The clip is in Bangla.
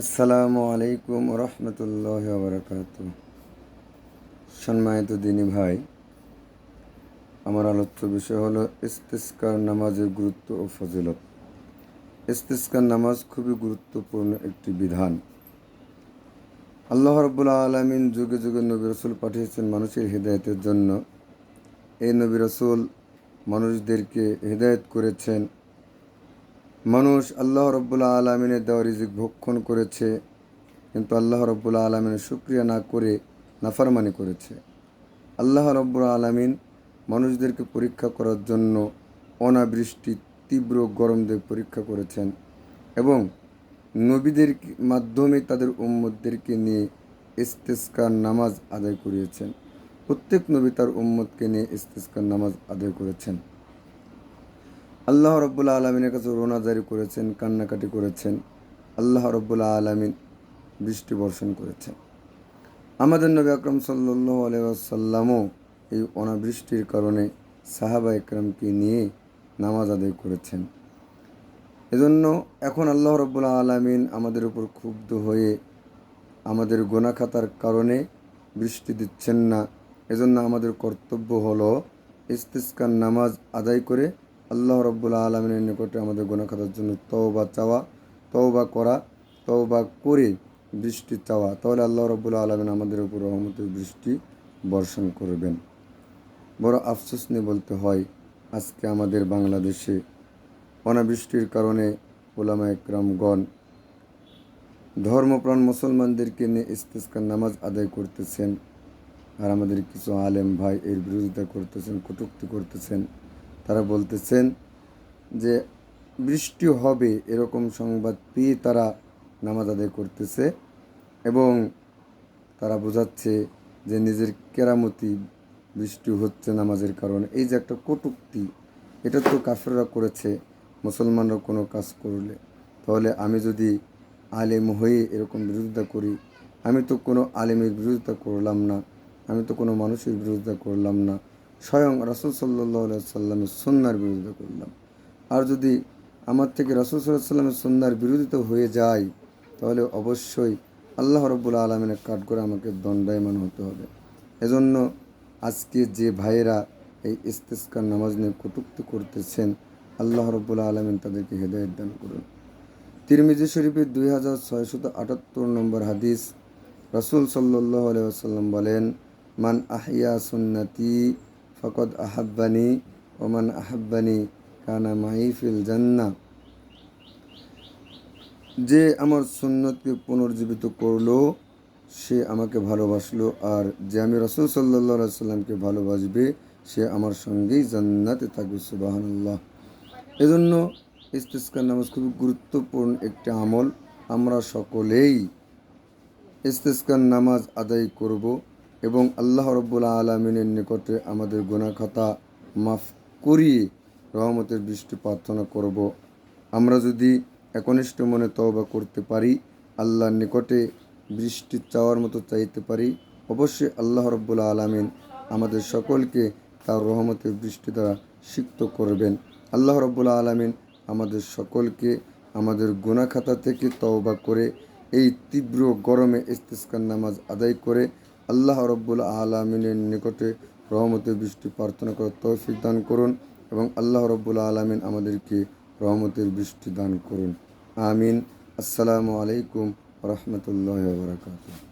আসসালামু আলাইকুম রহমতুল্লাহ বারকাত সম্মানিত দিনী ভাই, আমার আলোচ্য বিষয় হলো ইস্তিস্কার নামাজের গুরুত্ব ও ফজিলত। ইস্তিস্কার নামাজ খুবই গুরুত্বপূর্ণ একটি বিধান। আল্লাহ রব্বুল আলমিন যুগে যুগে নবী রসুল পাঠিয়েছেন মানুষের হৃদায়তের জন্য। এই নবী রসুল মানুষদেরকে হৃদায়ত করেছেন মানুষ আল্লাহ রব্বুল্লা আলমিনের দেওয়া রিজিক ভক্ষণ করেছে, কিন্তু আল্লাহ রব্বুল্লা আলমিনের শুক্রিয়া না করে নাফারমানি করেছে। আল্লাহ রব্বুল আলমিন মানুষদেরকে পরীক্ষা করার জন্য অনাবৃষ্টি, তীব্র গরম দিয়ে পরীক্ষা করেছেন এবং নবীদের মাধ্যমে তাদের উম্মতদেরকে নিয়ে ইস্তেস্কার নামাজ আদায় করিয়েছেন। প্রত্যেক নবী তার উম্মতকে নিয়ে ইস্তেস্কার নামাজ আদায় করেছেন। আল্লাহ রব্বুল্লা আলমিনের কাছে রোনা জারি করেছেন, কান্নাকাটি করেছেন। আল্লাহ রব্বুল্লা আলমিন বৃষ্টি বর্ষণ করেছেন। আমাদের নবী আকরম সাল্লু আলাইসাল্লামও এই অনাবৃষ্টির কারণে সাহাবা একরামকে নিয়ে নামাজ আদায় করেছেন। এজন্য এখন আল্লাহ রব্বুল্লা আলমিন আমাদের উপর ক্ষুব্ধ হয়ে আমাদের গোনাখাতার কারণে বৃষ্টি দিচ্ছেন না। এজন্য আমাদের কর্তব্য হলো ইস্তিস্কার নামাজ আদায় করে আল্লাহ রব্বুল আলমিনের নিকটে আমাদের গোনাখাতার জন্য তওবা চাওয়া, তওবা করা, তওবা করে বৃষ্টি চাওয়া। তাহলে আল্লাহ রব্বুল আলমিন আমাদের উপর রহমতের বৃষ্টি বর্ষণ করবেন। বড় আফসোস নিয়ে বলতে হয়, আজকে আমাদের বাংলাদেশে অনাবৃষ্টির কারণে ওলামা একরামগণ ধর্মপ্রাণ মুসলমানদেরকে নিয়ে ইস্তেস্কার নামাজ আদায় করতেছেন। আর আমাদের কিছু আলেম ভাই এর বিরোধিতা করতেছেন, কটুক্তি করতেছেন। তারা বলতেছেন যে বৃষ্টি হবে এরকম সংবাদ পেয়ে তারা নামাজ আদায় করতেছে এবং তারা বোঝাচ্ছে যে নিজের কেরামতি বৃষ্টি হচ্ছে নামাজের কারণে। এই যে একটা কটুক্তি, এটা তো কাফেররা করেছে, মুসলমানরা কোনো কাজ করলে। তাহলে আমি যদি আলেম হয়ে এরকম বিরোধিতা করি, আমি তো কোনো আলেমের বিরোধিতা করলাম না, আমি তো কোনো মানুষের বিরোধিতা করলাম না। স্বয়ং রাসুল সাল্লাহ সাল্লামের সন্ন্যার বিরোধিতা করলাম। আর যদি আমার থেকে রাসুল সাল্লাহ সাল্লামের সন্ন্যার বিরোধিতা হয়ে যায়, তাহলে অবশ্যই আল্লাহ রব্বুল আলমিনের কাঠ করে আমাকে দণ্ডায়মান হতে হবে। এজন্য আজকে যে ভাইয়েরা এই ইস্তেস্কার নামাজ নিয়ে কটুক্তি করতেছেন, আল্লাহ রব্বুল আলমিন তাদেরকে হেদায়ত দান করুন। তিরমিজি শরীফের দুই হাজার ছয়শত আটাত্তর নম্বর হাদিস রসুল সাল্লাহ আলাইসাল্লাম বলেন, মান আহিয়া সুন্নতি ফকদ আহাব্বানি ওমান আহাব্বানি কানা মাইফিল জান্না। যে আমার সুন্নতকে পুনর্জীবিত করল, সে আমাকে ভালোবাসলো, আর যে আমি রসুল সাল্লা সাল্লামকে ভালোবাসবে, সে আমার সঙ্গেই জান্নাতে থাকবে সুবাহান্লাহ এজন্য ইস্তেস্কার নামাজ খুবই গুরুত্বপূর্ণ একটি আমল। আমরা সকলেই ইস্তেস্কার নামাজ আদায় করব। এবং আল্লাহ রব্বুল্লা আলমিনের নিকটে আমাদের গুণাখাতা মাফ করিয়ে রহমতের বৃষ্টি প্রার্থনা করব। আমরা যদি একনিষ্ঠ মনে তওবা করতে পারি, আল্লাহর নিকটে বৃষ্টি চাওয়ার মতো চাইতে পারি, অবশ্যই আল্লাহ রব্বুল্লা আলমিন আমাদের সকলকে তার রহমতের বৃষ্টি দ্বারা সিক্ত করবেন। আল্লাহ রব্বুল্লা আলমিন আমাদের সকলকে আমাদের গুণাখাতা থেকে তওবা করে, এই তীব্র গরমে ইস্তিস্কার নামাজ আদায় করে আল্লাহ রব্বুল আলমিনের নিকটে রহমতের বৃষ্টি প্রার্থনা করার তৌফিক দান করুন এবং আল্লাহ রব্বুল আলমিন আমাদেরকে রহমতের বৃষ্টি দান করুন। আমিন। আসসালামু আলাইকুম রহমতুল্লাহ বরকাত